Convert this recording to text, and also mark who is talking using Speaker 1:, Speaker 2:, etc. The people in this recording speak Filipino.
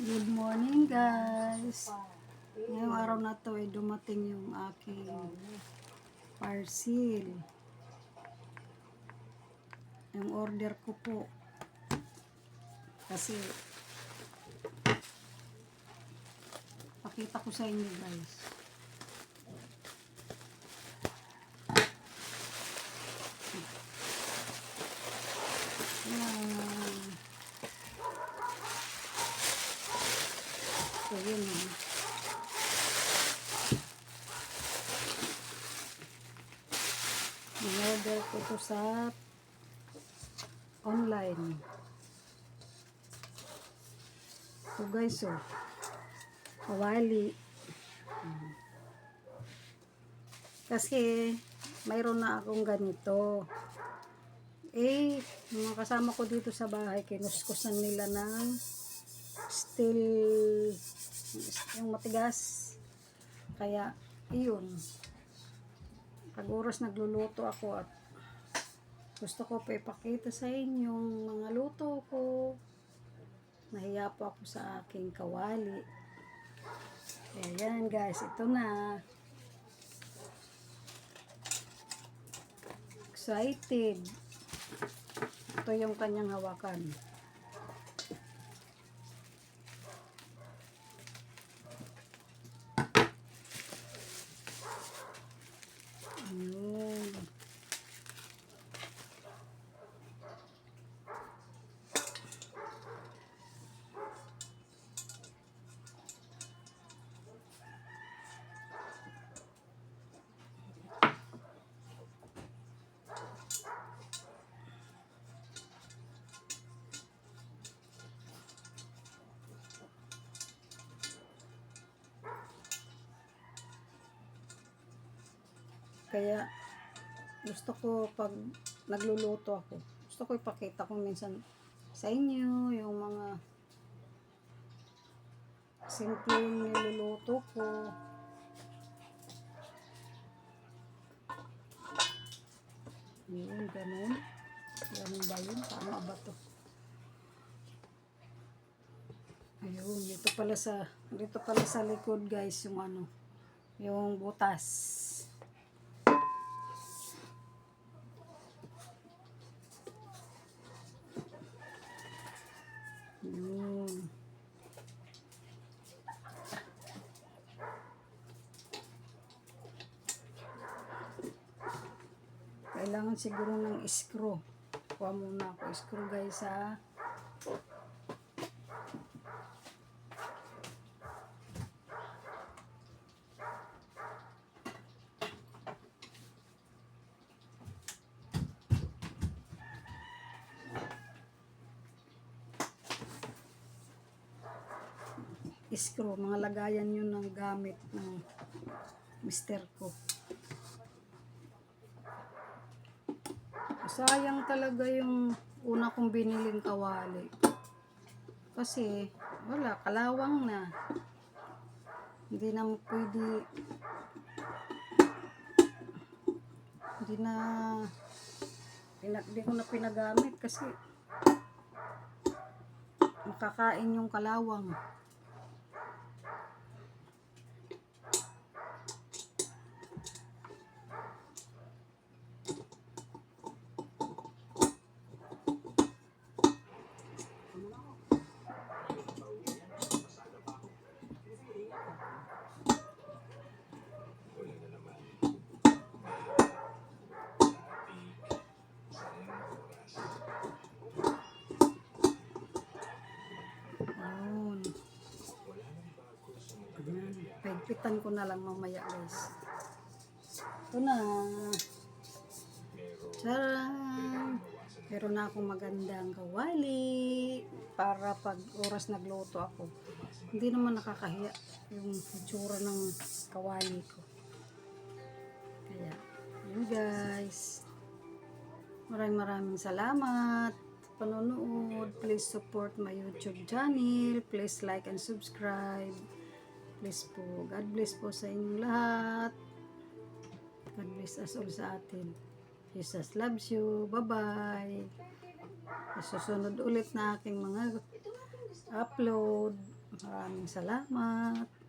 Speaker 1: Good morning guys. Ngayong araw na to ay dumating yung aking parcel. Yung order ko po. Kasi pakita ko sa inyo guys. Yun. In-order ko to sa online. So guys, oh. Kawali. Kasi, mayroon na akong ganito. Eh, mga kasama ko dito sa bahay, kinuskusan nila ng steel, yung matigas. Kaya, iyon. Pag oras nagluluto ako at gusto ko pa ipakita sa inyo yung mga luto ko. Nahiya po ako sa aking kawali. Ayan guys, ito na. Excited. Ito yung kanyang hawakan. Kaya gusto ko pag nagluluto ako, gusto ko ipakita ko minsan sa inyo yung mga simpleng niluluto ko. Yun, ganun. Ganun ba yun? Tama ba to? Ayun, dito pala sa dito pala sa likod guys yung ano, yung butas. Yun. Kailangan siguro ng screw. Kuha muna ako screw guys ha. screw, mga lagayan yun ng gamit ng mister ko. Sayang talaga yung una kong biniling kawali. Kasi, wala, kalawang na. Hindi na pwede, hindi na, hindi ko na pinagamit kasi makakain yung kalawang. Ayan. Paigpitan ko na lang mamaya guys. Ito na. Charan! Meron na akong magandang kawali para pag oras nagluto ako. Hindi naman nakakahiya yung itsura ng kawali ko. Kaya, yun guys. Maraming maraming salamat sa panonood. Please support my YouTube channel. Please like and subscribe. Please po. God bless po sa inyong lahat. God bless us all sa atin. Jesus loves you. Bye-bye. Susunod ulit na aking mga upload. Maraming salamat.